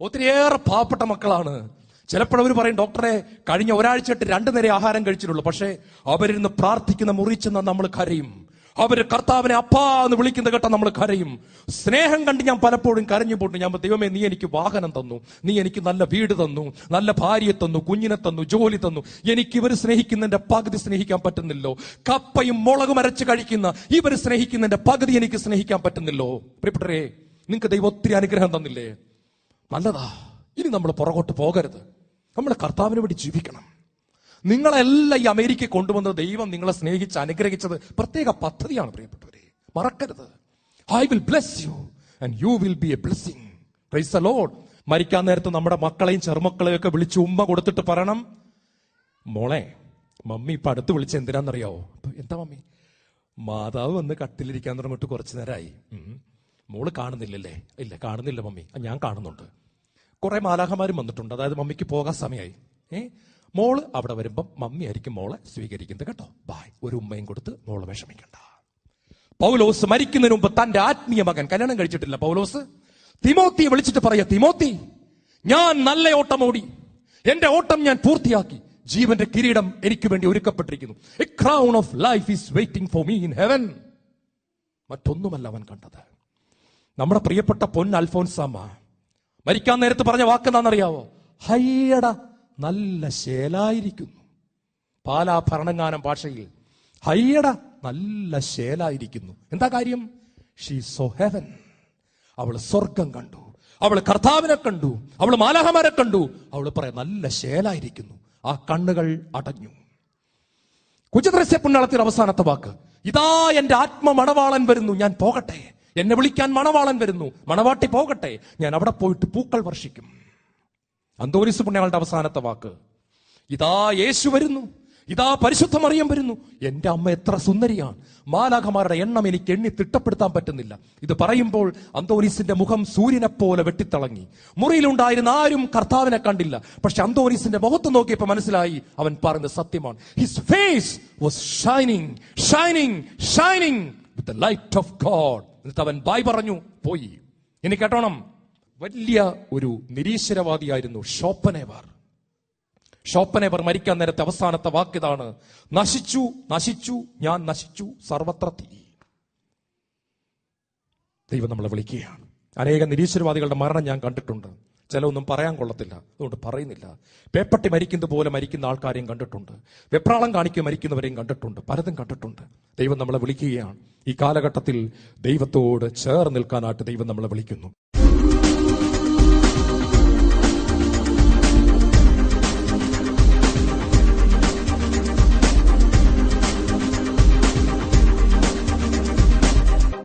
ഒത്തിരിയേറെ പാവപ്പെട്ട മക്കളാണ്. ചിലപ്പോൾ അവർ പറയും ഡോക്ടറെ കഴിഞ്ഞ ഒരാഴ്ചയായിട്ട് രണ്ടു നേരം ആഹാരം കഴിച്ചിട്ടുള്ളൂ. പക്ഷേ അവരിന്ന് പ്രാർത്ഥിക്കുന്ന മുറിച്ചെന്ന് നമ്മൾ കരയും. അവർ കർത്താവിനെ അപ്പാ എന്ന് വിളിക്കുന്ന കേട്ട നമ്മൾ കരയും. സ്നേഹം കണ്ട് ഞാൻ പലപ്പോഴും കരഞ്ഞു പോട്ടു ഞാൻ ദൈവമേ നീ എനിക്ക് വാഹനം തന്നു. നീ എനിക്ക് നല്ല വീട് തന്നു. നല്ല ഭാര്യയെ തന്നു. കുഞ്ഞിനെ തന്നു. ജോലി തന്നു. എനിക്ക് ഇവർ സ്നേഹിക്കുന്നതിന്റെ പകുതി സ്നേഹിക്കാൻ പറ്റുന്നില്ലോ. കപ്പയും മുളകും അരച്ച് കഴിക്കുന്ന ഇവർ സ്നേഹിക്കുന്നതിന്റെ പകുതി എനിക്ക് സ്നേഹിക്കാൻ പറ്റുന്നില്ലോ. പ്രിയപ്പെട്ടരെ നിങ്ങൾക്ക് ദൈവം ഒത്തിരി അനുഗ്രഹം തന്നില്ലേ? നല്ലതാ. ഇനി നമ്മൾ പുറകോട്ട് പോകരുത്. നമ്മൾ കർത്താവിന് വേണ്ടി ജീവിക്കണം. നിങ്ങളെല്ലാം ഈ അമേരിക്കയിൽ കൊണ്ടുവന്നത് ദൈവം നിങ്ങളെ സ്നേഹിച്ച് അനുഗ്രഹിച്ചത് പ്രത്യേക പദ്ധതിയാണ് പ്രിയപ്പെട്ടവരെ. മറക്കരുത്. I will bless you and you will be a blessing praise Lord മരിക്കാൻ നേരത്ത് നമ്മുടെ മക്കളെയും ചെറുമക്കളെയും ഒക്കെ വിളിച്ച് ഉമ്മ കൊടുത്തിട്ട് പറയണം. മോളെ മമ്മി ഇപ്പൊ അടുത്ത് വിളിച്ച എന്തിനാന്നറിയാവോ അപ്പൊ എന്താ മമ്മി? മാതാവ് വന്ന് കട്ടിലിരിക്കാൻ തുടങ്ങിയിട്ട് കുറച്ചു നേരമായി. മോൾ കാണുന്നില്ലല്ലേ? ഇല്ല കാണുന്നില്ല മമ്മി. ഞാൻ കാണുന്നുണ്ട്. കുറെ മാലാഹമാരും വന്നിട്ടുണ്ട്. അതായത് മമ്മിക്ക് പോകാൻ സമയമായി ഏ? മോൾ അവിടെ വരുമ്പം മമ്മി ആയിരിക്കും മോളെ സ്വീകരിക്കുന്നത് കേട്ടോ. ബായ്. ഒരു ഉമ്മയും കൊടുത്ത് മോൾ വിഷമിക്കണ്ട. പൗലോസ് മരിക്കുന്നതിന് മുമ്പ് തന്റെ ആത്മീയ മകൻ കല്യാണം കഴിച്ചിട്ടില്ല. പൗലോസ് തിമോത്തിയെ വിളിച്ചിട്ട് പറയാ തിമോത്തി ഞാൻ നല്ല ഓട്ടം ഓടി. എന്റെ ഓട്ടം ഞാൻ പൂർത്തിയാക്കി. ജീവന്റെ കിരീടം എനിക്ക് വേണ്ടി ഒരുക്കപ്പെട്ടിരിക്കുന്നു. A crown of life is waiting for me in heaven മറ്റൊന്നുമല്ല അവൻ കണ്ടത്. നമ്മുടെ പ്രിയപ്പെട്ട പൊൻ അൽഫോൻസാമ്മ മരിക്കാൻ നേരത്ത് പറഞ്ഞ വാക്ക് എന്താണെന്നറിയാവോ? ഹയ്യട നല്ല ശേലായിരിക്കുന്നു. പാലാ ഭരണങ്ങാനം ഭാഷയിൽ ഹയ്യട നല്ല ശേലായിരിക്കുന്നു. എന്താ കാര്യം? ഷീ സോ ഹെവൻ അവൾ സ്വർഗം കണ്ടു. അവൾ കർത്താവിനെ കണ്ടു. അവൾ മാലാഹമാരെ കണ്ടു. അവൾ പറയാം നല്ല ശേലായിരിക്കുന്നു. ആ കണ്ണുകൾ അടഞ്ഞു. കുജദ്രസ്യ പുണ്യാളത്തിൽ അവസാനത്തെ വാക്ക്. ഇതാ എന്റെ ആത്മമണവാളൻ വരുന്നു. ഞാൻ പോകട്ടെ. എന്നെ വിളിക്കാൻ മണവാളൻ വരുന്നു. മണവാട്ടി പോകട്ടെ. ഞാൻ അവിടെ പോയിട്ട് പൂക്കൾ വർഷിക്കും. അന്തോരിസ് പുണ്യാളുടെ അവസാനത്തെ വാക്ക്. ഇതാ യേശു വരുന്നു. ഇതാ പരിശുദ്ധ മറിയം വരുന്നു. എന്റെ അമ്മ എത്ര സുന്ദരിയാണ്. മാലാഖമാരുടെ എണ്ണം എനിക്ക് എണ്ണി തിട്ടപ്പെടുത്താൻ പറ്റുന്നില്ല. ഇത് പറയുമ്പോൾ അന്തോനീസിന്റെ മുഖം സൂര്യനെ പോലെ വെട്ടിത്തിളങ്ങി. മുറിയിലുണ്ടായിരുന്ന ആരും കർത്താവിനെ കണ്ടില്ല. പക്ഷെ അന്തോനീസിന്റെ മുഖത്ത് നോക്കിയപ്പോൾ മനസ്സിലായി അവൻ പറയുന്നത് സത്യമാണ്. His face was shining shining shining with light of God എന്നിട്ട് അവൻ ബായ് പറഞ്ഞു പോയി. ഇനി കേട്ടോണം. വലിയ ഒരു നിരീശ്വരവാദിയായിരുന്നു ഷോപ്പനേവർ ഷോപ്പനേവർ മരിക്കാൻ നേരത്തെ അവസാനത്തെ വാക്കിതാണ് നശിച്ചു നശിച്ചു ഞാൻ നശിച്ചു സർവത്ര തീ. ദൈവം നമ്മളെ വിളിക്കുകയാണ്. അനേക നിരീശ്വരവാദികളുടെ മരണം ഞാൻ കണ്ടിട്ടുണ്ട്. ചിലവൊന്നും പറയാൻ കൊള്ളത്തില്ല. അതുകൊണ്ട് പറയുന്നില്ല. പേപ്പട്ടി മരിക്കുന്നത് പോലെ മരിക്കുന്ന ആൾക്കാരെയും കണ്ടിട്ടുണ്ട്. വെപ്രാളം കാണിക്കുക മരിക്കുന്നവരെയും കണ്ടിട്ടുണ്ട്. പലതും കണ്ടിട്ടുണ്ട്. ദൈവം നമ്മളെ വിളിക്കുകയാണ്. ഈ കാലഘട്ടത്തിൽ ദൈവത്തോട് ചേർന്ന് നിൽക്കാനായിട്ട് ദൈവം നമ്മളെ വിളിക്കുന്നു.